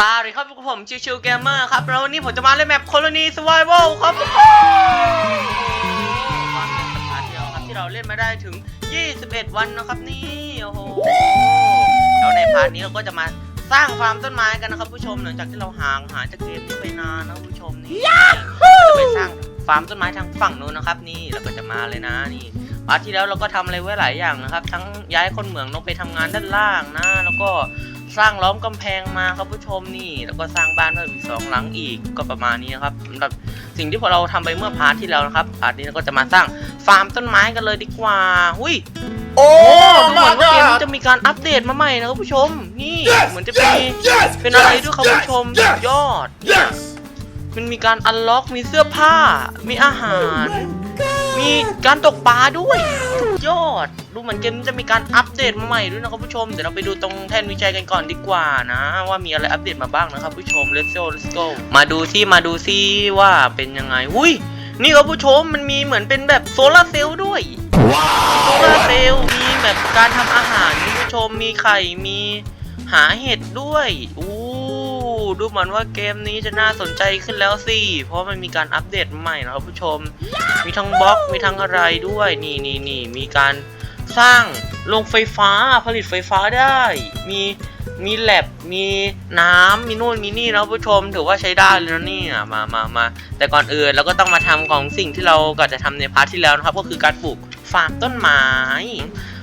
ตาเลยครับพวกผมชิวชิวเกมเมอร์ครับแล้ววันนี้ผมจะมาเล่นแมป Colony Survival ครับทุกคนความเป็นสัปดาห์เดียวครับที่เราเล่นมาได้ถึง 21 วันนะครับนี่โอ้โหแล้วในพาร์ทนี้เราก็จะมาสร้างฟาร์มต้นไม้กันนะครับผู้ชมหลังจากที่เราห่างหายจากเกมนี้ไปนานนะผู้ชมนี่จะไปสร้างฟาร์มต้นไม้ทางฝั่งนู้นนะครับ นี่เราก็จะมาเลยนะนี่พาร์ทที่แล้วเราก็ทำอะไรไว้หลายอย่างนะครับ ทั้งย้ายคนเหมืองลงไปทำงานด้านล่างนะ แล้วก็ สร้างล้อมกำแพงมาครับผู้ชมนี่แล้วก็สร้างบ้านเพิ่มอีกสองหลังอีกก็ประมาณนี้นะครับสำหรับสิ่งที่พวกเราทำไปเมื่อพาร์ทที่แล้วนะครับพาร์ทนี้เราก็จะมาสร้างฟาร์มต้นไม้กันเลยดีกว่าหุยโอ้ดูเหมือนว่าเกมนี้จะมีการอัปเดตมาใหม่นะครับผู้ชม นี่เหมือนจะมีเป็นอะไรด้วยครับผู้ชมสุดยอดเนี่ยมันมีการอันล็อกมีเสื้อผ้า มีอาหาร มีการตกปลาด้วยสุด ยอด ดูเหมือนเกมจะมีการอัปเดตใหม่ด้วยนะครับผู้ชม เดี๋ยวเราไปดูตรงแท่นวิจัยกันก่อนดีกว่านะ ว่ามีอะไรอัปเดตมาบ้างนะครับผู้ชม let's go let's go มาดูที่มาดูซิว่าเป็นยังไงอุ้ย นี่ครับผู้ชมมันมีเหมือนเป็นแบบโซลาร์เซลล์ด้วยโซลาร์เซลล์มีแบบการทำอาหารผู้ชมมีไข่มีหาเห็ดด้วยอู้ ดูเหมือนว่าเกมนี้จะน่าสนใจขึ้นแล้วสิ เพราะมันมีการอัปเดตใหม่นะครับผู้ชม มีทั้งบล็อก มีทั้งอะไรด้วย นี่นี่นี่มีการสร้างโรงไฟฟ้าผลิตไฟฟ้าได้ มีมีแลบมีน้ำมีนู่นมีนี่นะผู้ชมถือว่าใช้ได้เลยนะเนี่ยมามามาแต่ก่อนอื่นเราก็ต้องมาทำของสิ่งที่เราก็จะทำในพาร์ทที่แล้วนะครับ ก็คือการปลูกฟาร์มต้นไม้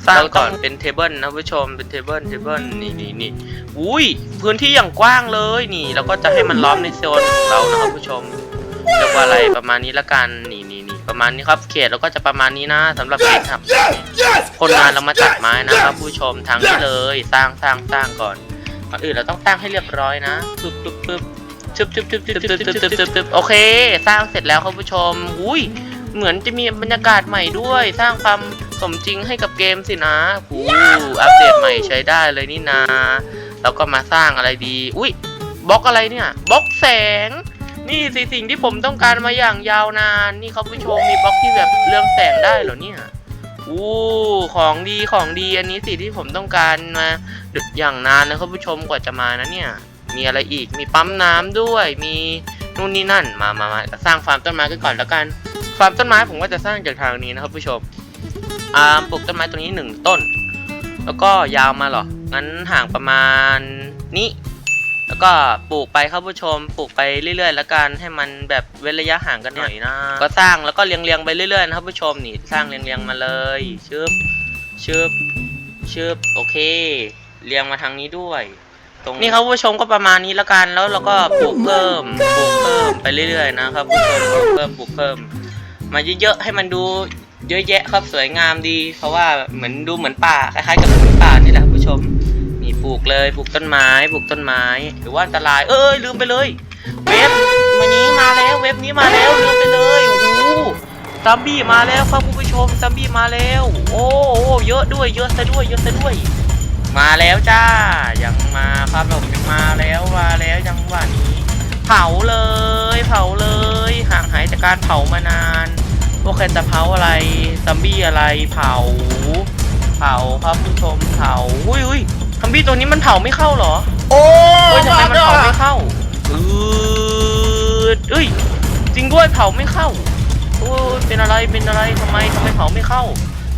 สร้างก่อนเป็นเทเบิลนะผู้ชมเป็นเทเบิลเทเบิลนี่นี่นี่อุ้ยพื้นที่อย่างกว้างเลยนี่แล้วก็จะให้มันล้อมในโซนของเรานะครับผู้ชมเรียกว่าอะไรประมาณนี้ละกันนี่นี่นี่ประมาณนี้ครับเขตเราก็จะประมาณนี้นะสำหรับเขตครับคนงานเรามาตัดไม้นะครับ ผู้ชมทางนี้เลยสร้างสร้างสร้างก่อนก่อนอื่นเราต้องตั้งให้เรียบร้อยนะปึ๊บปึ๊บปึ๊บชึบชึบชึบชึบชึบชึบชึบชึบชึบโอเค สร้างเสร็จแล้วครับผู้ชมอุ้ยเหมือนจะมีบรรยากาศใหม่ด้วย สร้างความ สมจริงให้กับเกมสินะอู้อัปเดตใหม่ใช้ได้เลยนี่นาแล้วก็มาสร้างอะไรดี อุ้ยบล็อกอะไรเนี่ยบล็อกแสง นี่สิสิ่งที่ผมต้องการมาอย่างยาวนาน นี่ครับผู้ชมมีบล็อกที่แบบเรืองแสงได้เหรอเนี่ยอู้ของดีของดีอันนี้สิที่ผมต้องการมาดึกอย่างนานนะครับผู้ชมกว่าจะมานะเนี่ย มีอะไรอีกมีปั๊มน้ำด้วย มีนู่นนี่นั่นมามามาสร้างฟาร์มต้นไม้กันก่อนแล้วกัน ฟาร์มต้นไม้ผมก็จะสร้างจากทางนี้นะครับผู้ชม อ่าปลูกต้นไม้ตรงนี้หนึ่งต้น แล้วก็ยาวมาเหรอ งั้นห่างประมาณนี้ แล้วก็ปลูกไปครับผู้ชม ปลูกไปเรื่อย ๆ แล้วกันให้มันแบบเว้นระยะห่างกันหน่อยนะ ก็สร้างแล้วก็เรียงๆไปเรื่อยๆนะครับผู้ชมนี่สร้างเรียงๆมาเลยชึบชึบชึบโอเค เรียงมาทางนี้ด้วยตรงนี้ครับผู้ชมก็ประมาณนี้แล้วกันแล้วเราก็ปลูกเพิ่มปลูกเพิ่มไปเรื่อยๆนะครับผู้ชมปลูกเพิ่มปลูกเพิ่ม มาเยอะๆให้มันดู เยอะแยะครับสวยงามดี เพราะว่าเหมือนดูเหมือนป่าคล้ายๆกับเหมือนป่านี่แหละครับผู้ชมนี่ปลูกเลยปลูกต้นไม้ปลูกต้นไม้หรือว่าอันตราย เอ้ยลืมไปเลย เว็บวันนี้มาแล้วเว็บนี้มาแล้วลืมไปเลยโอ้โหซัมบี้มาแล้วครับคุณผู้ชมซัมบี้มาแล้ว โอ้โหเยอะด้วยเยอะซะด้วยเยอะซะด้วย มาแล้วจ้ายังมาครับผมยังมาแล้วมาแล้วยังว่านี้ เผาเลย เผาเลยห่างหายจากการเผามานาน วกใครจะเผาอะไรซัมบี้อะไรเผา เผาครับผู้ชมเผาอุ้ยอุ้ยซัมบี้ตัวนี้มันเผาไม่เข้าเหรอโอ้เฮ้ยทำไมมันเผาไม่เข้าอืดเอ้ยจริงด้วยเผาไม่เข้าโอ้ยเป็นอะไรเป็นอะไรทำไมทำไมเผาไม่เข้า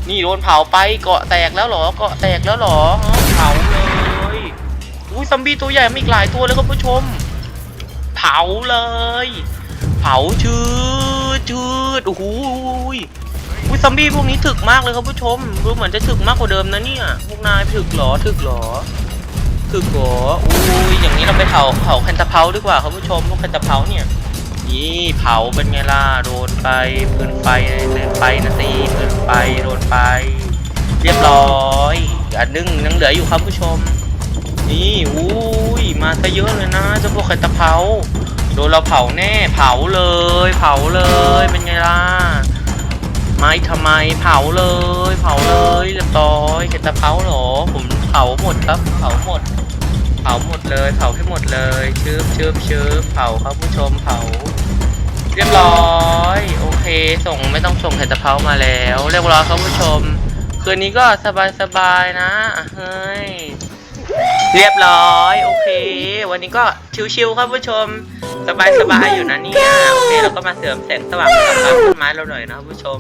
นี่โดนเผาไปเกาะแตกแล้วเหรอเกาะแตกแล้วเหรอฮะเผาเลยอุ้ยซัมบี้ตัวใหญ่มีอีกหลายตัวเลยครับผู้ชม เผาเลย เผาชืด ชืดโอ้โหยอุ้ยซัมบี้พวกนี้ถึกมากเลยครับผู้ชม ดูเหมือนจะถึกมากกว่าเดิมนะเนี่ย พวกนายถึกหรอถึกหรอถึกหรออุ้ยอย่างนี้เราไปเผาเผาแคนตาเพาดีกว่าครับผู้ชมพวกแคนตาเพาเนี่ยนี่เผาเป็นไงล่ะโดนไปปืนไฟเดินไปนะสิปืนไฟโดนไป เรียบร้อยอันนึงยังเหลืออยู่ครับผู้ชม นี่อุ้ยมาซะเยอะเลยนะเจ้าพวกแคนตาเพา ดนเราเผาแน่เผาเลย เผาเลยเป็นไงล่ะไม่ทำไมเผาเลย เผาเลยเรียบร้อยแคนตาเพาเหรอ ผมเผาหมดครับ เผาหมด เผาหมดเลย เผาให้หมดเลยชืบชืบชืบเผาครับผู้ชมเผา เรียบร้อยโอเค ส่งไม่ต้องส่งเห็ดตะเภามาแล้ว เรียบร้อยครับผู้ชม คืนนี้ก็สบายสบายๆนะเฮ้ย เรียบร้อย โอเค วันนี้ก็ชิวๆครับผู้ชม สบายๆอยู่นะเนี่ย โอเค เราก็มาเสริมแสงสว่างให้กับต้นไม้เราหน่อยนะครับผู้ชม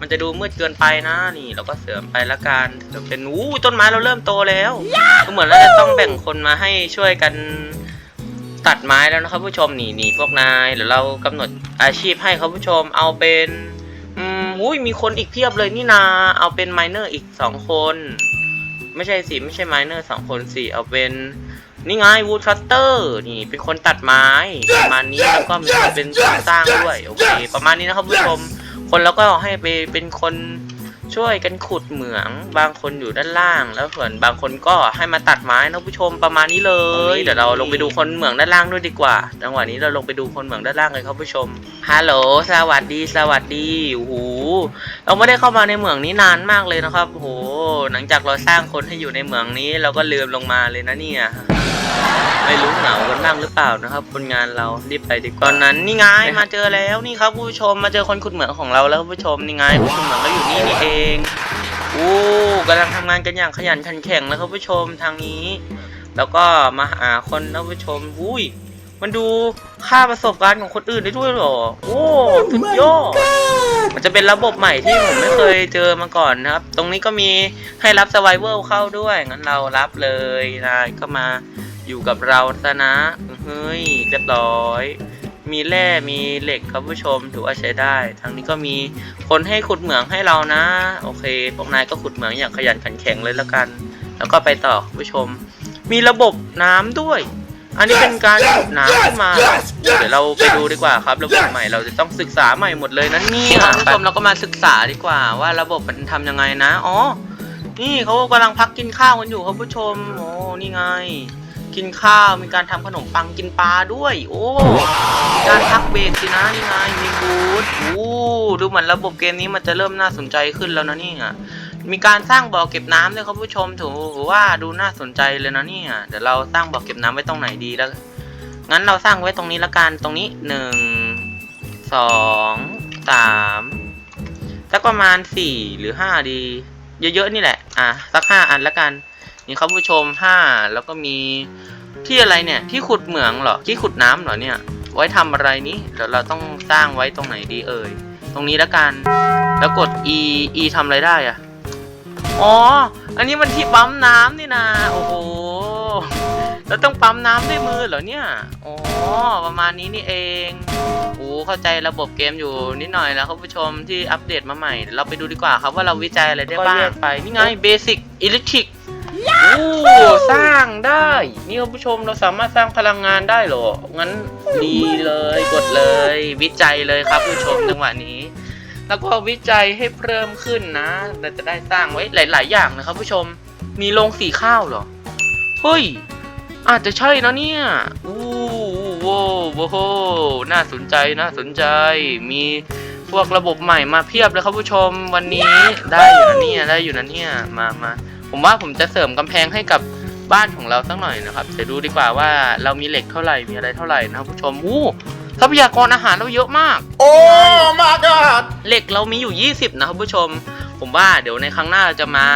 มันจะดูมืดเกินไปนะ นี่ เราก็เสริมไปละกันเสริมเป็นอู้ต้นไม้เราเริ่มโตแล้วก็เหมือนเราจะต้องแบ่งคนมาให้ช่วยกันตัดไม้แล้วนะครับผู้ชมนี่นี่พวกนายเดี๋ยวเรากำหนดอาชีพให้ครับผู้ชมเอาเป็นอืมอุ้ยมีคนอีกเพียบเลยนี่นา เอาเป็นไมเนอร์อีกสองคน ไม่ใช่สิไม่ใช่ไมเนอร์สองคนสิเอาเป็นนี่ไงวูดคัตเตอร์นี่เป็นคนตัดไม้ประมาณนี้แล้วก็มีคนเป็นคนสร้างด้วยโอเค ประมาณนี้นะครับผู้ชม คนแล้วก็ให้ไปเป็นคน ช่วยกันขุดเหมือง บางคนอยู่ด้านล่าง แล้วส่วนบางคนก็ให้มาตัดไม้นะผู้ชมประมาณนี้เลย เดี๋ยวเราลงไปดูคนเหมืองด้านล่างด้วยดีกว่าจังหวะนี้เราลงไปดูคนเหมืองด้านล่างเลยครับผู้ชมฮัลโหลสวัสดีสวัสดีโอ้โหเราไม่ได้เข้ามาในเหมืองนี้นานมากเลยนะครับโอ้โหหลังจากเราสร้างคนให้อยู่ในเหมืองนี้ เราก็ลืมลงมาเลยนะเนี่ย ไม่รู้เหงากันบ้างหรือเปล่านะครับคนงานเรารีบไปดีกว่าตอนนั้นนี่ไงมาเจอแล้วนี่ครับผู้ชมมาเจอคนขุดเหมืองของเราแล้วผู้ชมนี่ไงคนขุดเหมืองก็อยู่นี่นี่เองอู้กำลังทำงานกันอย่างขยันขันแข็งแล้วครับผู้ชมทางนี้ แล้วก็มาหาคนนะผู้ชมอุ้ยมันดูค่าประสบการณ์ของคนอื่นได้ด้วยเหรอ โอ้สุดยอดมันจะเป็นระบบใหม่ที่ผมไม่เคยเจอมาก่อนนะครับ ตรงนี้ก็มีให้รับสไวเวลเข้าด้วย งั้นเรารับเลยนะก็มา อยู่กับเราซะนะเฮ้ยเรียบร้อย มีแร่มีเหล็กครับผู้ชมถือว่าใช้ได้ ทางนี้ก็มีคนให้ขุดเหมืองให้เรานะ โอเคพวกนายก็ขุดเหมืองอย่างขยันขันแข็งเลยแล้วกัน แล้วก็ไปต่อคุณผู้ชม มีระบบน้ำด้วย อันนี้เป็นการขุดน้ำขึ้นมาเหรอเดี๋ยวเราไปดูดีกว่าครับระบบใหม่เราจะต้องศึกษาใหม่หมดเลยนะเนี่ยคุณผู้ชมเราก็มาศึกษาดีกว่า ว่าระบบมันทำยังไงนะอ๋อนี่เขากำลังพักกินข้าวกันอยู่ครับผู้ชม โอ้ นี่ไง กินข้าว มีการทำขนมปังกินปลาด้วย โอ้มีการพักเบรกสินะนี่ไงมีบูธโอ้ดูเหมือนระบบเกมนี้มันจะเริ่มน่าสนใจขึ้นแล้วนะนี่ยมีการสร้างบ่อเก็บน้ำด้วยครับผู้ชมถือว่าดูน่าสนใจเลยนะเนี่ยเดี๋ยวเราสร้างบ่อเก็บน้ำไว้ตรงไหนดีแล้วงั้นเราสร้างไว้ตรงนี้ละกันตรงนี้หนึ่งสองสามสักประมาณสี่หรือห้าดี เยอะๆนี่แหละ อะสักห้าอันละกัน นี่ครับผู้ชมห้าแล้วก็มีที่อะไรเนี่ย ที่ขุดเหมืองเหรอ ที่ขุดน้ำเหรอเนี่ย ไว้ทำอะไรนี้เดี๋ยวเราต้องสร้างไว้ตรงไหนดีเอ่ย ตรงนี้ละกัน แล้วกด e e ทำอะไรได้อะอ๋อ อันนี้มันที่ปั๊มน้ำนี่นะโอ้โหแล้วต้องปั๊มน้ำด้วยมือเหรอเนี่ย อ๋อ ประมาณนี้นี่เอง โอ้เข้าใจระบบเกมอยู่นิดหน่อยแล้วครับผู้ชมที่อัปเดตมาใหม่เดี๋ยวเราไปดูดีกว่าครับว่าเราวิจัยอะไรได้บ้างไป นี่ไงเบสิกอิเล็กทริก โอ้สร้างได้ นี่ครับผู้ชมเราสามารถสร้างพลังงานได้เหรอ งั้นดีเลยกดเลยวิจัยเลยครับผู้ชมจังหวะนี้ แล้วก็วิจัยให้เพิ่มขึ้นนะเราจะได้สร้างไว้หลาย ๆ อย่างนะครับผู้ชมมีโรงสีข้าวเหรอเฮ้ยอาจจะใช่นะเนี่ยอู้โว้โว้โหน่าสนใจน่าสนใจ มีพวกระบบใหม่มาเพียบเลยครับผู้ชมวันนี้ได้อยู่นะเนี่ยได้อยู่นะเนี่ยมามา ผมว่าผมจะเสริมกำแพงให้กับบ้านของเราสักหน่อยนะครับเดี๋ยวดูดีกว่าว่าเรามีเหล็กเท่าไหร่มีอะไรเท่าไหร่นะครับผู้ชมอู้ทรัพยากรอาหารเราเยอะมาก Oh my god! เหล็กเรามีอยู่ 20 นะครับผู้ชม ผมว่าเดี๋ยวในครั้งหน้าเราจะมา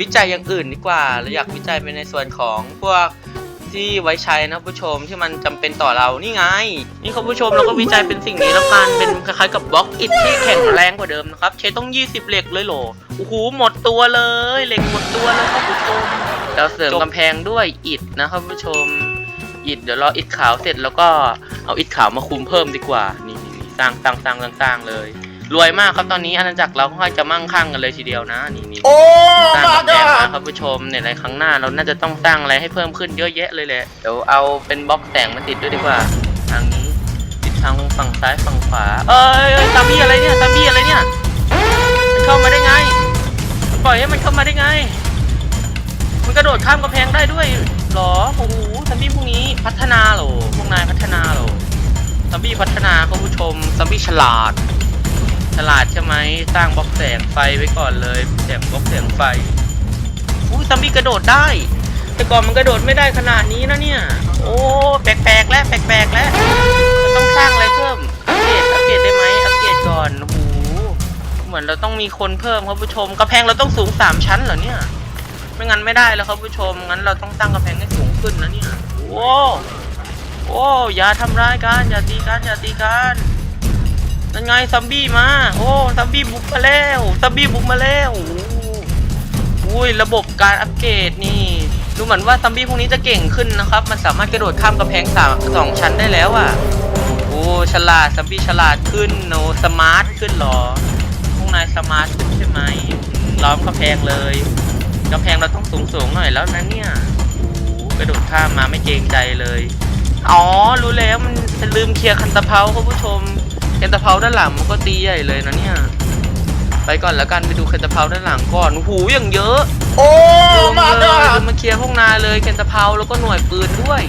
วิจัยอย่างอื่นดีกว่าเราอยากวิจัยไปในส่วนของพวก ที่ไว้ใช้นะผู้ชมที่มันจำเป็นต่อเรานี่ไง นี่ครับผู้ชมเราก็วิจัยเป็นสิ่งนี้แล้วกันเป็นคล้ายๆกับบล็อกอิฐที่แข็งแรงกว่าเดิมนะครับใช้ต้อง 20 เหล็กเลยเหรอโอ้โหหมดตัวเลยเหล็กหมดตัวเลยครับผู้ชมเราเสริมกำแพงด้วยอิฐนะครับผู้ชมอิฐเดี๋ยวรออิฐขาวเสร็จแล้วก็เอาอิฐขาวมาคุมเพิ่มดีกว่านี่สร้างสร้างสร้างสร้างเลย รวยมากครับตอนนี้อาณาจักรเราค่อนข้างจะมั่งคั่งกันเลยทีเดียวนะนี่นี่ Oh สร้าง my กำแพงมา god! ครับผู้ชมเนี่ยในครั้งหน้าเราน่าจะต้องสร้างอะไรให้เพิ่มขึ้นเยอะแยะเลยแหละเดี๋ยวเอาเป็นบล็อกแสงมาติดด้วยดีกว่าทางนี้ติดทางฝั่งซ้ายฝั่งขวา เอ้ยเอ้ยซาบี้อะไรเนี่ยซาบี้อะไรเนี่ยมันเข้ามาได้ไงปล่อยให้มันเข้ามาได้ไง มันกระโดดข้ามกำแพงได้ด้วยเหรอโอ้โหซอมบี้พวกนี้พัฒนาเหรอพวกนายพัฒนาเหรอซอมบี้พัฒนาคุณผู้ชมซอมบี้ฉลาด ฉลาดใช่ไหมสร้างบล็อกแสงไฟไว้ก่อนเลยแสงบล็อกแสงไฟอุ้ยซอมบี้กระโดดได้ แต่ก่อนมันกระโดดไม่ได้ขนาดนี้นะเนี่ย โอ้แปลกๆแล้วแปลกๆแล้วเราต้องสร้างอะไรเพิ่มอัปเกรดอัปเกรดได้ไหมอัปเกรดก่อนโอ้โหเหมือนเราต้องมีคนเพิ่มครับผู้ชมกระแพงเราต้องสูงสามชั้นเหรอเนี่ยไม่งั้นไม่ได้แล้วครับผู้ชมงั้นเราต้องตั้งกำแพงให้สูงขึ้นนะเนี่ยโอ้โอ้อย่าทำร้ายกันอย่าตีกันอย่าตีกัน นั่นไงซัมบี้มา โอ้ซัมบี้บุกมาแล้วซัมบี้บุกมาแล้วโอ้อุ้ยระบบการอัปเกรดนี่ ดูเหมือนว่าซัมบี้พวกนี้จะเก่งขึ้นนะครับ มันสามารถกระโดดข้ามกำแพงสามสองชั้นได้แล้วอะ โอ้ฉลาดซัมบี้ฉลาดขึ้นโนสมาร์ทขึ้นหรอ พวกนายสมาร์ทขึ้นใช่ไหมล้อมกำแพงเลยกำแพงเราต้องสูงสูงหน่อยแล้วนะเนี่ยโอกระโดดข้ามมาไม่เกรงใจเลย อ๋อ รู้แล้วมันลืมเคลียร์คันตะเภาคุณผู้ชม คันตะเภาด้านหลังมันก็ตีใหญ่เลยนะเนี่ย ไปก่อนแล้วกันไปดูคันตะเภาด้านหลังก่อนโอ้โหอย่างเยอะ โอ้ลืมมาเลกายลืมมาเคลียร์พวกนายเลยคันตะเภาแล้วก็หน่วยปืนด้วย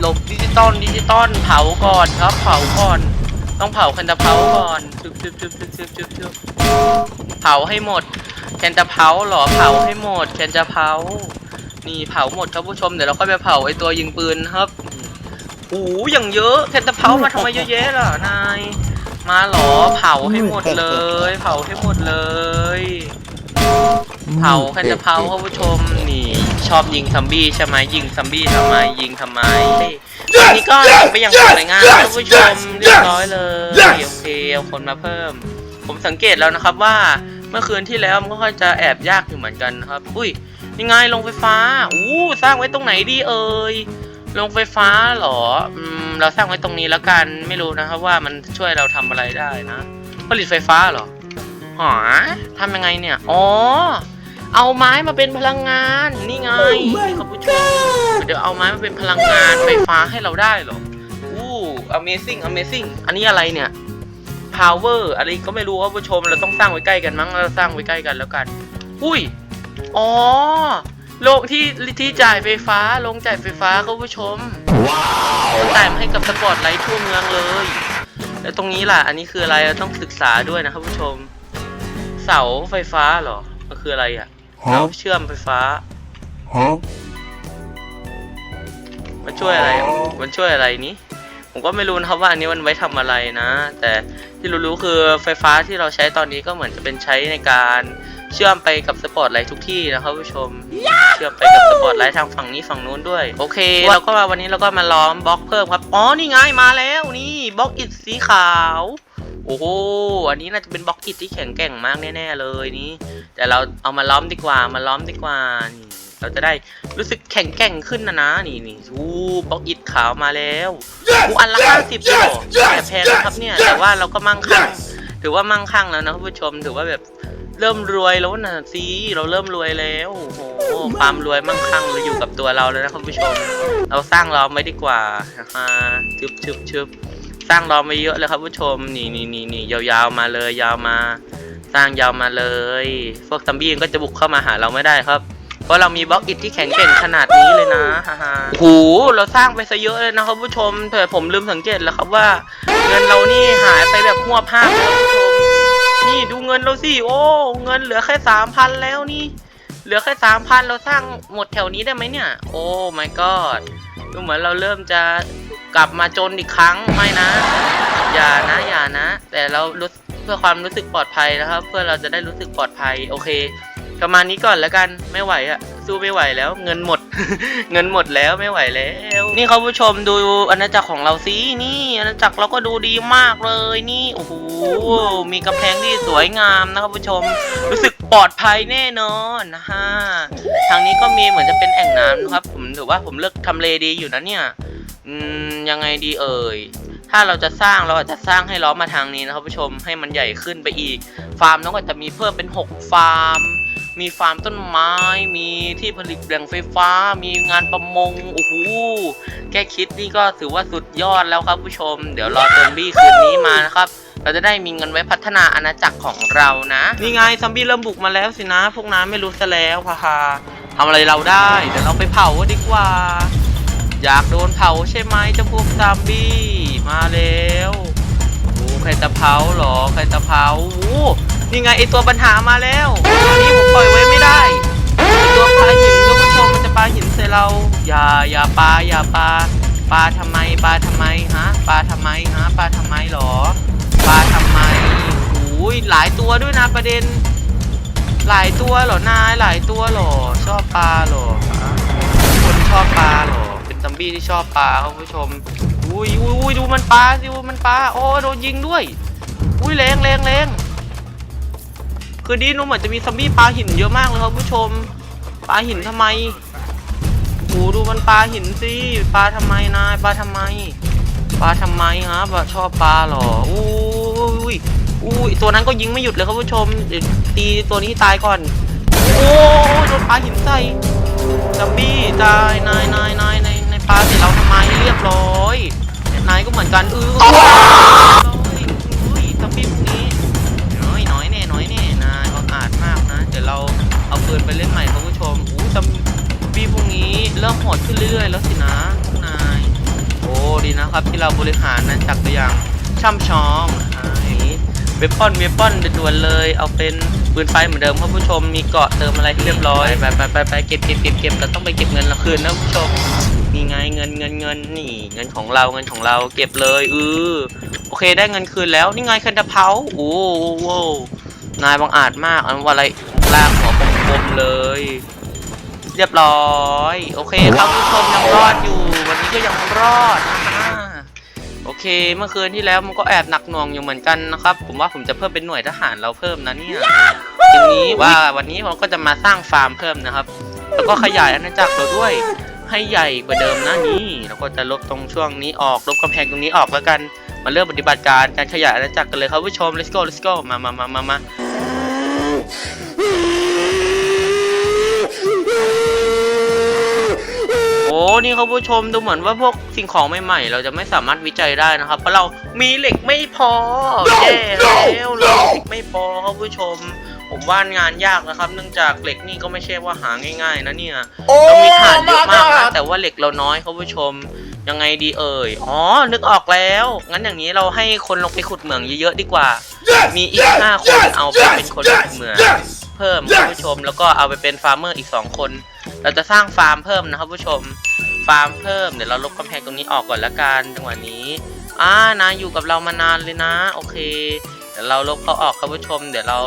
หลบดิจิตอลดิจิตอลเผาก่อนครับเผาก่อน ต้องเผาคันตะเภาก่อนชึบชึบชึบชึบชึบชึบชึบเผาให้หมดแคนจะเผาเหรอเผาให้หมดแคนจะเผานี่เผาหมดครับผู้ชมเดี๋ยวเราค่อยไปเผาไอตัวยิงปืนครับโอ้โหอย่างเยอะแคนจะเผามาทำไมเยอะแยะล่ะนาย มาหรอเผาให้หมดเลย เผาให้หมดเลย เผาแคนจะเผาครับผู้ชมนี่ ชอบยิงซัมบี้ใช่ไหมยิงซัมบี้ทำไมยิงทำไมอันนี้ก็ไปอย่างสวยงามครับผู้ชมเรียบร้อยเลยโอเคเอาคนมาเพิ่ม ผมสังเกตแล้วนะครับว่าเมื่อคืนที่แล้วมันก็ค่อยจะแอบยากอยู่เหมือนกันครับ อุ้ยยังไงลงไฟฟ้าอู้สร้างไว้ตรงไหนดีเอ่ย ลงไฟฟ้าเหรออืมเราสร้างไว้ตรงนี้แล้วกัน ไม่รู้นะครับว่ามันช่วยเราทำอะไรได้นะ ผลิตไฟฟ้าเหรอหอทำยังไงเนี่ย อ๋อ เอาไม้มาเป็นพลังงาน นี่ไงนี่ครับผู้ชมเดี๋ยวเอาไม้มาเป็นพลังงานไฟฟ้าให้เราได้เหรอ อู้ amazing amazing อันนี้อะไรเนี่ย power อะไรก็ไม่รู้ครับผู้ชม เราต้องสร้างไว้ใกล้กันมั้ง เราสร้างไว้ใกล้กันแล้วกัน อุ้ย อ๋อ โลงที่ที่จ่ายไฟฟ้าลงจ่ายไฟฟ้าครับผู้ชมจ่ายมาให้กับสปอร์ตไลท์ทั่วเมืองเลย แล้วตรงนี้ล่ะ อันนี้คืออะไรเราต้องศึกษาด้วยนะครับผู้ชม เสาไฟฟ้าเหรอมันคืออะไรอะเสาเชื่อมไฟฟ้า Huh? มันช่วยอะไรอะมันช่วยอะไรนี้ผมก็ไม่รู้นะครับว่าอันนี้มันไว้ทำอะไรนะ แต่ที่รู้ๆคือไฟฟ้าที่เราใช้ตอนนี้ก็เหมือนจะเป็นใช้ในการ เชื่อมไปกับสปอตไลท์ทุกที่นะครับผู้ชม เชื่อมไปกับสปอตไลท์ทางฝั่งนี้ฝั่งนู้นด้วย โอเคเราก็มาวันนี้เราก็มาล้อมบล็อกเพิ่มครับ อ๋อ นี่ไงมาแล้วนี่บล็อกอิฐสีขาว โอ้โห อันนี้น่าจะเป็นบล็อกอิฐที่แข็งแกร่งมากแน่ๆเลยนี่ แต่เราเอามาล้อมดีกว่า มาล้อมดีกว่านี่เราจะได้รู้สึกแข็งแกร่งขึ้นนะนะนี่นี่อู้บล็อกอิฐขาวมาแล้วอู้อันละห้าสิบเลยเหรอแต่แพงนะครับเนี่ยแต่ว่าเราก็มั่งคั่ง ถือว่ามั่งคั่งแล้วนะคุณผู้ชมถือว่าแบบเริ่มรวยแล้วนะสิเราเริ่มรวยแล้วโอ้โหความรวยมั่งคั่งเราอยู่กับตัวเราแล้วนะคุณผู้ชม เราสร้างล้อมไว้ดีกว่านะคะชึบชึบชึบสร้างล้อมไว้เยอะเลยครับผู้ชมนี่นี่นี่นี่ยาวๆมาเลยยาวมา สร้างยาวมาเลย พวกซัมบี้ก็จะบุกเข้ามาหาเราไม่ได้ครับ เพราะเรามีบล็อกอิฐที่แข็งแกร่งขนาดนี้เลยนะฮ่าฮ่าโอ้โหเราสร้างไปซะเยอะเลยนะครับผู้ชมแต่ผมลืมสังเกตแล้วครับว่า เงินเรานี่หายไปแบบหัวภาพเลยครับผู้ชม นี่ดูเงินเราสิโอ้ เงินเหลือแค่สามพันแล้วนี่ เหลือแค่สามพันเราสร้างหมดแถวนี้ได้ไหมเนี่ย โอ้ my god ดูเหมือนเราเริ่มจะกลับมาจนอีกครั้งไม่นะ อย่านะอย่านะ แต่เรารู้เพื่อความรู้สึกปลอดภัยนะครับ เพื่อเราจะได้รู้สึกปลอดภัยโอเค ประมาณนี้ก่อนแล้วกันไม่ไหวอะสู้ไม่ไหวแล้ว เงินหมด เงินหมดแล้วไม่ไหวแล้ว นี่เขาผู้ชมดูอาณาจักรของเราสินี่อาณาจักรเราก็ดูดีมากเลยนี่โอ้โหมีกำแพงที่สวยงามนะครับผู้ชม รู้สึกปลอดภัยแน่นอนนะฮะทางนี้ก็มีเหมือนจะเป็นแอ่งน้ำนะครับ ผมถือว่าผมเลือกทำเลดีอยู่นะเนี่ยอืมยังไงดีเอ่ยถ้าเราจะสร้างเราอาจจะสร้างให้ล้อมาทางนี้นะครับผู้ชมให้มันใหญ่ขึ้นไปอีก ฟาร์มน้องก็จะมีเพิ่มเป็น 6 ฟาร์ม มีฟาร์มต้นไม้ มีที่ผลิตแหล่งไฟฟ้า มีงานประมง โอ้โห แค่คิดนี่ก็ถือว่าสุดยอดแล้วครับผู้ชม เดี๋ยวรอซอมบี้คืนนี้มานะครับ เราจะได้มีเงินไว้พัฒนาอาณาจักรของเรานะ นี่ไงซอมบี้เริ่มบุกมาแล้วสินะ พวกน้าไม่รู้ซะแล้วพาฮาทำอะไรเราได้ เดี๋ยวเราไปเผาดีกว่า อยากโดนเผาใช่ไหมเจ้าพวกซอมบี้ มาแล้ว รจะเผาเหรอใครจะเผาโอ้นี่ไงไอตัวปัญหามาแล้วตัวนี้ผมปล่อยไว้ไม่ได้ไอตัวปลาหินท่านผู้ชมมันจะปลาหินใส่เรา อย่าอย่าปลาอย่าปลาปลาทำไมปลาทำไมฮะปลาทำไมฮะปลาทำไมหรอปลาทำไมโอ้ยหลายตัวด้วยนะประเด็น หลายตัวเหรอนายหลายตัวเหรอชอบปลาเหรอคนชอบปลาเหรอเป็นซัมบี้ที่ชอบปลาครับผู้ชม อุ้ยอุ้ยอุ้ยดูมันปลาดูมันปลาโอ้โดนยิงด้วย อุ้ยแรงแรงแรงคือดีนูเหมือนจะมีซัมบี้ปลาหินเยอะมากเลยครับผู้ชมปลาหินทำไมโอ้ดูมันปลาหินสิปลาทำไมนายปลาทำไม ปลาทำไมฮะปลาชอบปลาหรออุ้ยอุ้ยตัวนั้นก็ยิงไม่หยุดเลยครับผู้ชมเดี๋ยวตีตัวนี้ตายก่อนโอ้โดนปลาหินใส่ซัมบี้ตายนายนายนายในในปลาเสร็จเราทำไมเรียบร้อย นายก็เหมือนกันเออร้อยอุ้ยซัมบี้พวกนี้น้อยน้อยแน่น้อยแน่นายบังอาจมากนะ เดี๋ยวเราเอาปืนไปเล่นใหม่ครับผู้ชมอู้ซัมบี้พวกนี้เริ่มโหดขึ้นเรื่อยๆ แล้วสินะพวกนาย โอ้ดีนะครับที่เราบริหารนะจักรยางช่ำชองอ่าอย่างนี้เวปอนเวปอนด่วนๆเลย เอาเป็นปืนไฟเหมือนเดิมครับผู้ชมมีเกราะเติมอะไรให้เรียบร้อยไปไปไปไปเก็บเก็บเก็บเก็บเราต้องไปเก็บเงินเราคืนนะผู้ชมนี่ ไงเงินเงินเงินนี่เงินของเราเงินของเราเก็บเลยเออโอเคได้เงินคืนแล้วนี่ไงคันตะเผาโอ้โหโว้นายบังอาจมากอันว่าอะไรลากหัวคมๆเลย เรียบร้อย โอเคครับผู้ชมยังรอดอยู่ วันนี้ก็ยังรอดอ่าโอเค เมื่อคืนที่แล้วมันก็แอบหนักหน่วงอยู่เหมือนกันนะครับ ผมว่าผมจะเพิ่มเป็นหน่วยทหารเราเพิ่มนะเนี่ยทีนี้ว่าวันนี้ผมก็จะมาสร้างฟาร์มเพิ่มนะครับ แล้วก็ขยายอาณาจักรเราด้วย ให้ใหญ่กว่าเดิมนะนี่แล้วก็จะลบตรงช่วงนี้ออกลบกำแพงตรงนี้ออกแล้วกัน มาเริ่มปฏิบัติการการขยายอาณาจักรกันเลยครับผู้ชม let's go let's go มามามามามาโอ้นี่ครับผู้ชมดูเหมือนว่าพวกสิ่งของใหม่ๆ เราจะไม่สามารถวิจัยได้นะครับ เพราะเรามีเหล็กไม่พอแย่แล้วเราเหล็กไม่พอครับผู้ชม ผมว่างานยากนะครับ เนื่องจากเหล็กนี่ก็ไม่ใช่ว่าหาง่าย ๆ นะเนี่ยโอ้เรามีฐานเยอะมากนะ my god แต่ว่าเหล็กเราน้อยครับผู้ชมยังไงดีเอ่ยอ๋อนึกออกแล้ว งั้นอย่างนี้เราให้คนลงไปขุดเหมืองเยอะๆดีกว่า มีอีกห้าคนเอาไปเป็นคนขุดเหมืองเพิ่มครับผู้ชมแล้วก็เอาไปเป็นฟาร์มเมอร์อีก2คน เราจะสร้างฟาร์มเพิ่มนะครับผู้ชมฟาร์มเพิ่มเดี๋ยวเราลบกำแพงตรงนี้ออกก่อนละกันจังหวะนี้อ่านายอยู่กับเรามานานเลยนะ โอเคเดี๋ยวเราลบเขาออกครับผู้ชม เดี๋ยวเรา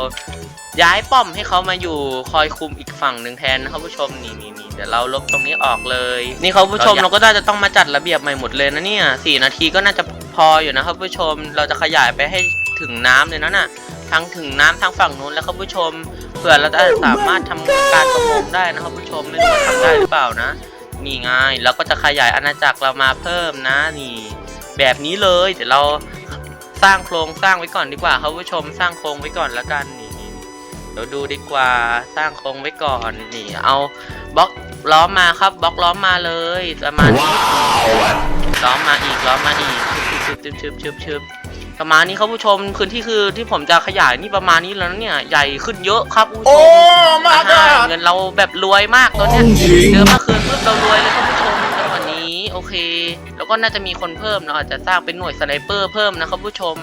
ย้ายป้อมให้เขามาอยู่คอยคุมอีกฝั่งหนึ่งแทนนะครับผู้ชมนี่นี่นี่เดี๋ยวเราลบตรงนี้ออกเลย นี่ครับผู้ชมเราก็น่าจะต้องมาจัดระเบียบใหม่หมดเลยนะเนี่ยสี่นาทีก็น่าจะพออยู่นะครับผู้ชมเราจะขยายไปให้ถึงน้ำเลยนะน่ะทั้งถึงน้ำทางฝั่งนู้นแล้วครับผู้ชมเผื่อเราจะสามารถทำการประมงได้นะครับผู้ชมไม่รู้ว่าทำได้หรือเปล่านะนี่ไงแล้วก็จะขยายอาณาจักรเรามาเพิ่มนะนี่ แบบนี้เลยเดี๋ยวเราสร้างโครงสร้างไว้ก่อนดีกว่าครับผู้ชมสร้างโครงไว้ก่อนละกันนี่นี่ เดี๋ยวดูดีกว่าสร้างโครงไว้ก่อนนี่เอาบล็อกล้อมมาครับบล็อกล้อมมาเลยประมาณนี้ล้อมมาอีกล้อมมาอีกชึบชึบชึบชึบชึบประมาณนี้ครับผู้ชมพื้นที่คือที่ผมจะขยายนี่ประมาณนี้แล้วนะเนี่ยใหญ่ขึ้นเยอะครับผู้ชโอ้ม my อ่า god เงินเราแบบรวยมากตอนเนี้ยเจอเมื่อคืนปุ๊บเรารวยเลยครับผู้ชมจังหวะนี้โอเค แล้วก็น่าจะมีคนเพิ่มเราอาจจะสร้างเป็นหน่วยสไนเปอร์เพิ่มนะครับผู้ชม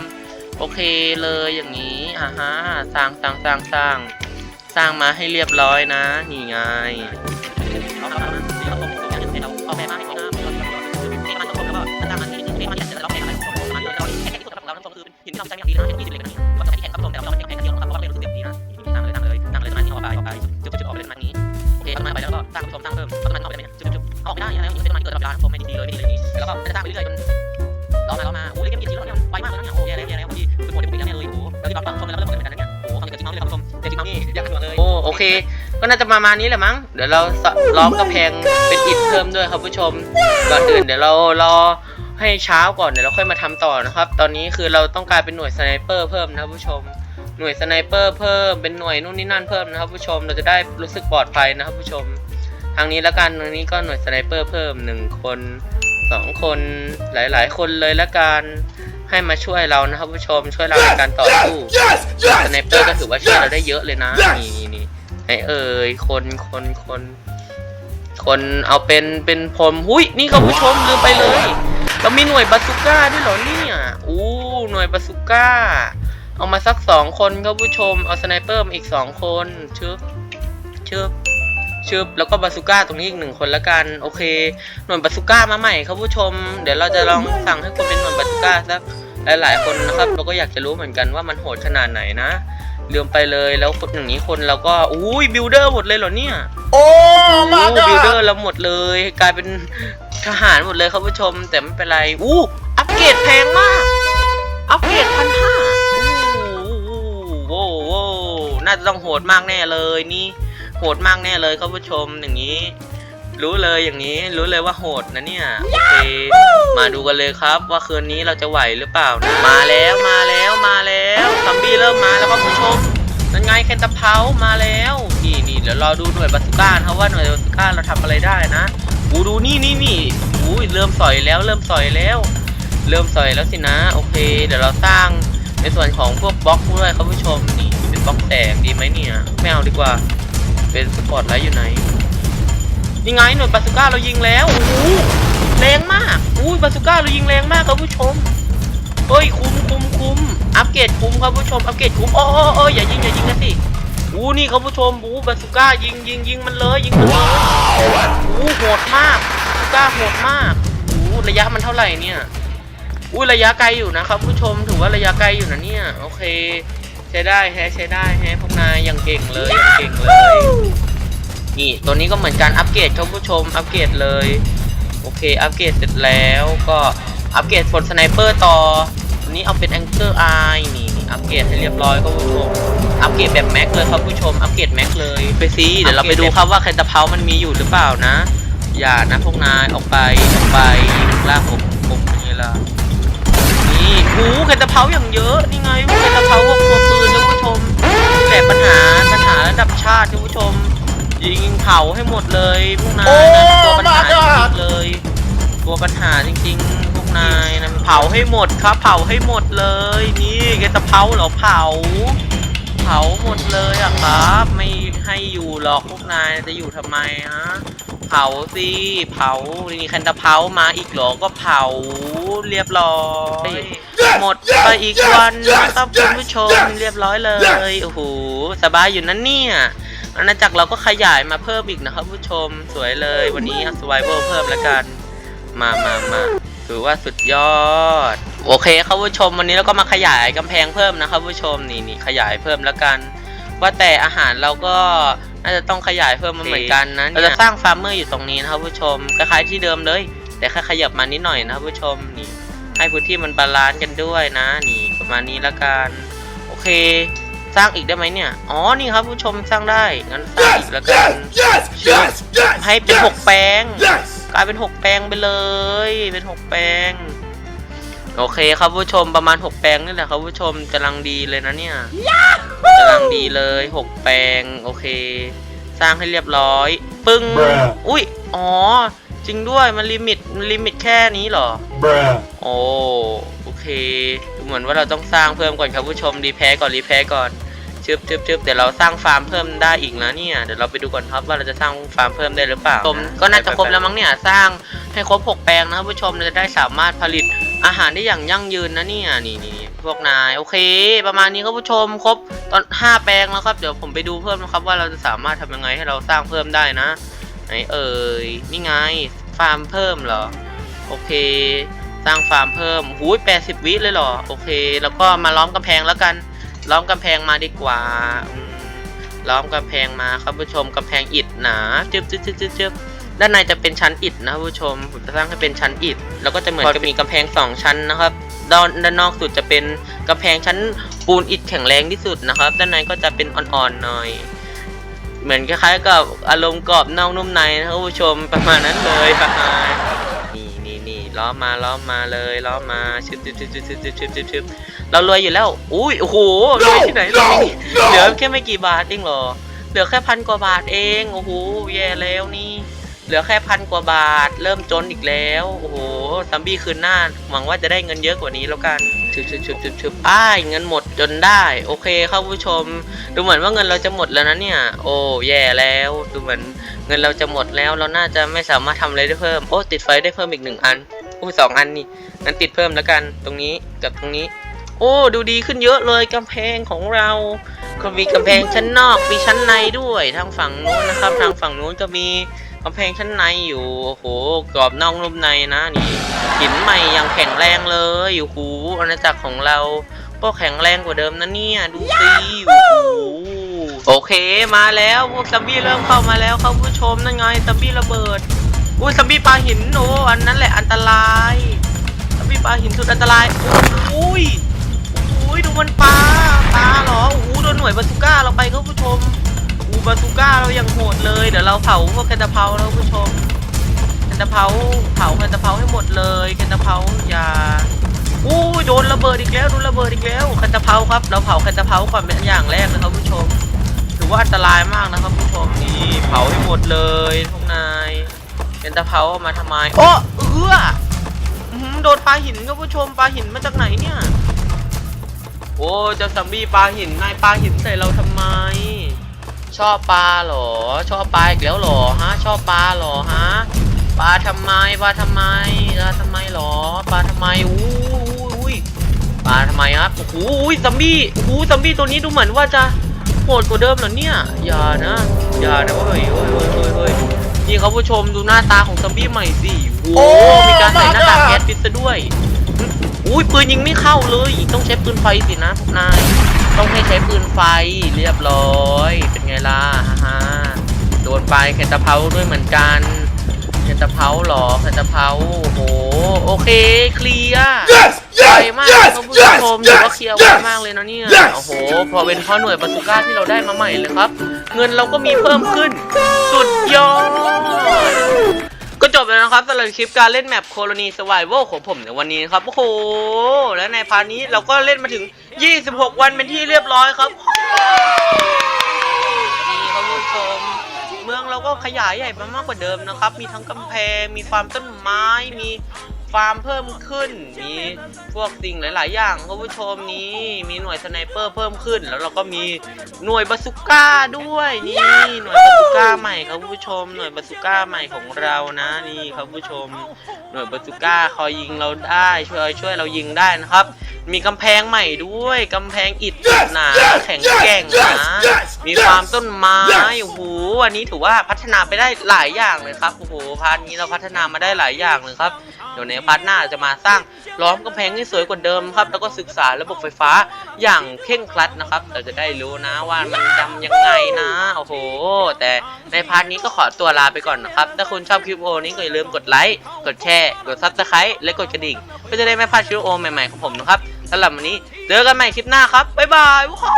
โอเคเลยอย่างนี้อ่าฮะสร้างสร้างสร้างสร้างสร้างมาให้เรียบร้อยนะนี่ไงเอาเข้ามาเอาเข้ามาเอาเอาแบบมาให้ก่อนนะเทมันตรงๆแล้วก็สร้างเทมันที่จะเราแข่งอะไรของมันเราแข่งที่สุดของเราทั้งสองคือเป็นหินที่เราใช้อย่างดีนะยี่สิบเหล็กนะว่าจะแข่งครับผมแต่เราแข่งแข่งเดียวนะครับเพราะว่าเรารู้สึกดีนะตั้งเลยตั้งเลยตั้งเลยสมาธิออกไปออกไปจุดจุดออกไปเลยสมาธิโอเคทำมาไปแล้วก็สร้างผู้ชมสร้างมสมาธิออกไปได้ไหมจุดจุดออกไม่ได้นเป็นมาธิเกิดกับร้านผมไม่ดีเลยไม่ดีเลยนี่แล้วก็จะสร้างไปเรื่อยจน ล้อมาล้อมาโอ้ยเกมจริงๆแล้วเนี่ยไวมากเลยนะเนี่ยโอ้แย่แล้วแย่แล้วที่คือโหมดเดียวกันเลยโอ้แล้วที่เราฟังชมแล้วเราเริ่มเหมือนกันนะเนี่ยโอ้ฟังจากจริงน้องเลยครับผู้ชมแต่จริงน้องนี่อยากขึ้นมาเลยโอ้โอเค ก็น่าจะประมาณนี้แหละมั้งเดี๋ยวเราล้อมกระแพงเป็นอิฐเพิ่มด้วยครับผู้ชมก่อนอื่นเดี๋ยวเรารอให้เช้าก่อนเดี๋ยวเราค่อยมาทำต่อนะครับ ตอนนี้คือเราต้องการเป็นหน่วยสไนเปอร์เพิ่มนะครับผู้ชม หน่วยสไนเปอร์เพิ่มเป็นหน่วยนู่นนี่นั่นเพิ่มนะครับผู้ชมเราจะได้รู้สึกปลอดภัยนะครับผู้ชม ทางนี้แล้วกันทางนี้ก็หน่วยสไนเปอร์เพิ่มหนึ่งคน สองคนหลายๆ คนเลยละกันให้มาช่วยเรานะครับผู้ชมช่วยเราในการต่อสู้ yes yes สไนเปอร์ก็ถือว่าช่วยเราได้เยอะเลยนะนี่นี่นี่ไหนเอ่ยคนคนคนคนเอาเป็นเป็นผมหุยนี่ครับผู้ชมลืมไปเลยเรามีหน่วยบาซูก้าด้วยเหรอเนี่ยอู้หน่วยบาซูก้าเอามาสักสองคนครับผู้ชมเอาสไนเปอร์มาอีกสองคนชึบชึบ ชึบแล้วก็บาซูก้าตรงนี้อีกหนึ่งคนละกันโอเคหน่วยบาซูก้ามาใหม่ครับผู้ชม เดี๋ยวเราจะลองสั่งให้คนเป็นหน่วยบาซูก้าสักหลายๆคนนะครับเราก็อยากจะรู้เหมือนกันว่ามันโหดขนาดไหนนะลืมไปเลยแล้วคนอย่างนี้คนเราก็อุ้ยบิลเดอร์หมดเลยเหรอเนี่ยโอ้มาบิลเดอการ์เราหมดเลย กลายเป็นทหารหมดเลยครับผู้ชม แต่ไม่เป็นไรอู้อัปเกรดแพงมาก อัปเกรดพันห้าโอ้โหน่าจะต้องโหดมากแน่เลยนี่ โหดมากแน่เลยครับผู้ชมอย่างนี้ รู้เลยอย่างนี้รู้เลยว่าโหดนะเนี่ยโอเคมาดูกันเลยครับ ว่าคืนนี้เราจะไหวหรือเปล่านะมาแล้วมาแล้วมาแล้วซอมบี้เริ่มมาแล้วครับผู้ชมนั่นไงแคนตาเพามาแล้วนี่นี่เดี๋ยวรอดูหน่วยบาสุก้านะครับว่าหน่วยบาสุก้าเราทำอะไรได้นะอูดูนี่นี่นี่อุ้ยเริ่มสอยแล้วเริ่มสอยแล้ว เริ่มสอยแล้วสินะ โอเค เดี๋ยวเราสร้างในส่วนของพวกบล็อกด้วยครับผู้ชมนี่เป็นบล็อกแสงดีไหมเนี่ยไม่เอาดีกว่า เป็นสปอตไลท์อยู่ไหนนี่ไงหน่วยบาสุก้าเรายิงแล้วโอ้โหแรงมากอุ้ยบาสุก้าเรายิงแรงมากครับผู้ชมเฮ้ยคุ้มคุ้มคุ้มอัปเกรดคุ้มครับผู้ชมอัปเกรดคุ้มโอ้โอ้อ้อย่ายิงอย่ายิงกันสิอู้นี่ครับผู้ชมบูบาสุก้ายิงยิงยิงมันเลยยิงมันเลยอู้โหดมากบาสุก้าโหดมากอู้ระยะมันเท่าไหร่เนี่ยอุ้ยระยะไกลอยู่นะครับผู้ชมถือว่าระยะไกลอยู่นะเนี่ยโอเค ใช้ได้แฮะใช้ได้แฮะพวกนายยังเก่งเลยยังเก่งเลย นี่ตัวนี้ก็เหมือนการอัปเกรดครับผู้ชมอัปเกรดเลย โอเค อัปเกรดเสร็จแล้วก็อัปเกรดฝนสไนเปอร์ต่อตัวนี้เอาเป็นแองเกอร์ไอนี่นี่อัปเกรดให้เรียบร้อยครับผู้ชม อัปเกรดแบบแม็กเลยครับผู้ชม อัปเกรดแม็กเลยไปซิเดี๋ยวเราไปดูครับว่าแคนตาเพามันมีอยู่หรือเปล่านะ อย่านะพวกนายออกไปออกไปลากผมผมนี่ละนี่ หูแคนตาเพาอย่างเยอะ นี่ไงแคนตาเพาพวกตัวปืนท่านผู้ชมแต่ปัญหาปัญหาระดับชาติท่านผู้ชม ยิงเผาให้หมดเลยพวกนายนะตัวปัญหาจริงๆเลย ตัวปัญหาจริงๆพวกนายนะเผาให้หมดครับ เผาให้หมดเลย นี่แคนตาเพาเหรอเผา เผาหมดเลยอะครับ ไม่ให้อยู่หรอกพวกนายจะอยู่ทำไมฮะ เผาสิเผานี่แคนตาเพามาอีกเหรอก็เผาเรียบร้อยหมดไปอีกวันนะครับคุณผู้ชมเรียบร้อยเลยโอ้โหสบายอยู่นั่นเนี่ยอาณาจักรเราก็ขยายมาเพิ่มอีกนะครับผู้ชมสวยเลยวันนี้เอาสไวเวอร์เพิ่มแล้วกัน มามามาถือว่าสุดยอด โอเคครับผู้ชมวันนี้เราก็มาขยายกำแพงเพิ่มนะครับผู้ชมนี่นี่ขยายเพิ่มแล้วกัน ว่าแต่อาหารเราก็ น่าจะต้องขยายเพิ่มมาเหมือนกันนะเราจะสร้างฟาร์มเมอร์อยู่ตรงนี้นะครับผู้ชมคล้ายๆที่เดิมเลย แต่แค่ขยับมานิดหน่อยนะครับผู้ชมนี่ให้พื้นที่มันบาลานซ์กันด้วยนะ นี่ประมาณนี้ละกันโอเค สร้างอีกได้ไหมเนี่ยอ๋อนี่ครับผู้ชมสร้างได้งั้นสร้างอี Yes, กแล้วกัน yes, yes, yes, ให้เป็น yes, หกแปลง yes. กลายเป็นหกแปลงไปเลย เป็นหกแปลง โอเคครับผู้ชมประมาณหกแปลงนี่แหละครับผู้ชมกำลังดีเลยนะเนี่ยกำลังดีเลยหกแปลงโอเค สร้างให้เรียบร้อย ปึ้ง Bruh อุ้ยอ๋อ จริงด้วยมันลิมิตมันลิมิตแค่นี้เหรอ Bruh. โอ้โอเคดูเหมือนว่าเราต้องสร้างเพิ่มก่อนครับผู้ชมรีแพ้ก่อนรีแพ้ก่อนชึบชึบชึบเดี๋ยวเราสร้างฟาร์มเพิ่มได้อีกนะเนี่ยเดี๋ยวเราไปดูก่อนครับว่าเราจะสร้างฟาร์มเพิ่มได้หรือเปล่าชมก็น่าจะครบแล้วมั้งเนี่ยสร้างให้ครบหกแปลงนะครับผู้ชมเราจะได้สามารถผลิต อาหารได้อย่างยั่งยืนนะเนี่ยนี่นี่พวกนายโอเค ประมาณนี้ครับผู้ชมครบตอนห้าแปลงแล้วครับ เดี๋ยวผมไปดูเพิ่มนะครับว่าเราจะสามารถทำยังไงให้เราสร้างเพิ่มได้นะไหนเอ่ยนี่ไงฟาร์มเพิ่มเหรอโอเค สร้างฟาร์มเพิ่มหูยแปดสิบวิเลยเหรอโอเค แล้วก็มาล้อมกำแพงแล้วกัน ล้อมกำแพงมาดีกว่าล้อมกำแพงมาครับผู้ชมกำแพงอิฐหนาจึ๊บจึ๊บจึ๊บจึ๊บจึ๊บ ด้านในจะเป็นชั้นอิฐนะครับผู้ชมผมจะสร้างให้เป็นชั้นอิฐแล้วก็จะเหมือนจะมีกำแพงสองชั้นนะครับ ด้านด้านนอกสุดจะเป็นกำแพงชั้นปูนอิฐแข็งแรงที่สุดนะครับ ด้านในก็จะเป็นอ่อนๆหน่อย เหมือนคล้ายๆกับอารมณ์กรอบนอกนุ่มในนะครับผู้ชมประมาณนั้นเลยประมาณนี่นี่นี่ล้อมมาล้อมมาเลยล้อมมาชึบชึบชึบชึบชึบชึบชึบชึบชึบเรารวยอยู่แล้วอุ้ยโอ้โหรวยที่ไหนรวยเหลือแค่ไม่กี่บาทเองเหรอเหลือแค่พันกว่าบาทเองโอ้โหแย่แล้วนี่ เหลือแค่พันกว่าบาท เริ่มจนอีกแล้ว โอ้โหซัมบี้คืนหน้า หวังว่าจะได้เงินเยอะกว่านี้แล้วกันชึบชึบชึบชึบชึบอ้ายเงินหมดจนได้ โอเคครับผู้ชม ดูเหมือนว่าเงินเราจะหมดแล้วนะเนี่ย โอ้แย่แล้ว ดูเหมือนเงินเราจะหมดแล้ว เราน่าจะไม่สามารถทำอะไรได้เพิ่ม โอ้ติดไฟได้เพิ่มอีกหนึ่งอันโอ้สองอันนี่งั้นติดเพิ่มแล้วกัน ตรงนี้กับตรงนี้ โอ้ดูดีขึ้นเยอะเลยกำแพงของเราก็มีกำแพงชั้นนอก มีชั้นในด้วย ทางฝั่งนู้นนะครับ ทางฝั่งนู้นก็มี กำแพงชั้นในอยู่โอ้โหกรอบนอกนุ่มในนะนี่หินใหม่ย่างแข็งแรงเลยโอ้โหอาณาจักรของเราก็แข็งแรงกว่าเดิมนะเนี่ยดูสิโอ้โหโอเคมาแล้วพวกซัมบี้เริ่มเข้ามาแล้วครับผู้ชมนั่นไงซัมบี้ระเบิดอุ้ยซัมบี้ปลาหินโอ้อันนั้นแหละอันตรายซัมบี้ปลาหินสุดอันตรายโอ้ยโอ้ยดูมันปลาปลาเหรอโอ้โหโดนหน่วยบาซูก้าเราไปครับผู้ชม อูบาซูก้าเรายังโหดเลย เดี๋ยวเราเผาพวกแคนตาเพาแล้วผู้ชมแคนตาเพาเผาแคนตาเพาให้หมดเลยแคนตาเพาอย่าอู้โดนระเบิดอีกแล้วโดนระเบิดอีกแล้วคันตะเผาครับ เราเผาคันตะเผาก่อนเป็นอย่างแรกนะครับผู้ชม ถือว่าอันตรายมากนะครับผู้ชมนี่เผาให้หมดเลยพวกนายคันตะเผาเอามาทำไมโอ้เอืออโดนปลาหินครับผู้ชมปลาหินมาจากไหนเนี่ยโอ้เจ้าซัมบี้ปลาหินนายปลาหินใส่เราทำไม ชอบปลาเหรอ ชอบปลาอีกแล้วเหรอฮะ ชอบปลาเหรอฮะ ปลาทำไม ปลาทำไม ปลาทำไมหรอ ปลาทำไมอู้อุ้ยปลาทำไมครับโอ้โหอุ้ยซัมบี้โอ้โหซัมบี้ตัวนี้ดูเหมือนว่าจะโหดกว่าเดิมเหรอเนี่ย อย่านะ อย่านะเฮ้ยเฮ้ยเฮ้ยเฮ้ยเฮ้ยนี่ครับผู้ชมดูหน้าตาของซัมบี้ใหม่สิโอ้โหมีการใส่หน้ากากแก๊สพิษซะด้วย อุ้ยปืนยิงไม่เข้าเลย ต้องใช้ปืนไฟสินะพวกนาย ต้องให้ใช้ปืนไฟเรียบร้อย เป็นไงล่ะฮ่าฮ่าโดนไปแคนตาเพาด้วยเหมือนกันแคนตาเพาเหรอแคนตาเพาโอ้โหโอเคเคลียร์ Yes! ไว Yes! มาก Yes! ท่านผู้ Yes! ชมถือว่า Yes! เคลียร์ไว Yes! มากเลยนะเนี่ย Yes! โอ้โหพอเป็นเพราะหน่วยบาซูก้าที่เราได้มาใหม่เลยครับ เงินเราก็มีเพิ่มขึ้น สุดยอด ก็จบแล้วนะครับสำหรับคลิปการเล่นแมปโคโลนีสวายเวลของผมในวันนี้นะครับ โอ้โห และในพาร์ทนี้เราก็เล่นมาถึง 26 วันเป็นที่เรียบร้อยครับนี่ครับผู้ชมเมืองเราก็ขยายใหญ่มามากกว่าเดิมนะครับ มีทั้งกำแพง มีความต้นไม้ มี ฟาร์มเพิ่มขึ้น มีพวกสิ่งหลาย ๆ อย่างครับผู้ชมนี้มีหน่วยสไนเปอร์เพิ่มขึ้น แล้วเราก็มีหน่วยบาสุก้าด้วยนี่หน่วยบาสุก้าใหม่ครับผู้ชม หน่วยบาสุก้าใหม่ของเรานะนี่ครับผู้ชม หน่วยบาสุก้าคอยยิงเราได้ช่วยช่วยเรายิงได้นะครับ มีกำแพงใหม่ด้วยกำแพงอิฐ Yes! หนา Yes! แข็งแกร่ง Yes! นะ Yes! มี Yes! ฟาร์มต้นไม้ Yes! โอ้โหวันนี้ถือว่าพัฒนาไปได้หลายอย่างเลยครับโอ้โหพาร์ทนี้เราพัฒนามาได้หลายอย่างเลยครับเดี๋ยวในพาร์ทหน้าจะมาสร้างล้อมกำแพงให้สวยกว่าเดิมครับ แล้วก็ศึกษาระบบไฟฟ้าอย่างเคร่งครัดนะครับ เราจะได้รู้นะว่ามันจำยังไงนะโอ้โห แต่ในพาร์ทนี้ก็ขอตัวลาไปก่อนนะครับ ถ้าคุณชอบคลิปวิดีโอนี้ก็อย่าลืมกดไลค์กดแชร์กดซับสไครต์และกดกระดิ่งเพื่อจะได้ไม่พลาดคลิปวิดีโอใหม่ๆของผมนะครับ สำหรับวันนี้เจอกันใหม่คลิปหน้าครับ บ๊ายบายว้าว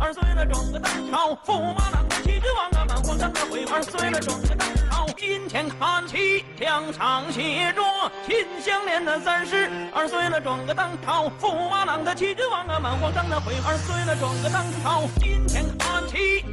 二岁了转个当朝，驸马郎的旗帜王啊，满皇上的徽。二岁了转个当朝，金钱看齐，墙上写着秦香莲的三十。二岁了转个当朝，驸马郎的旗帜王啊，满皇上的徽。二岁了转个当朝，金钱看齐。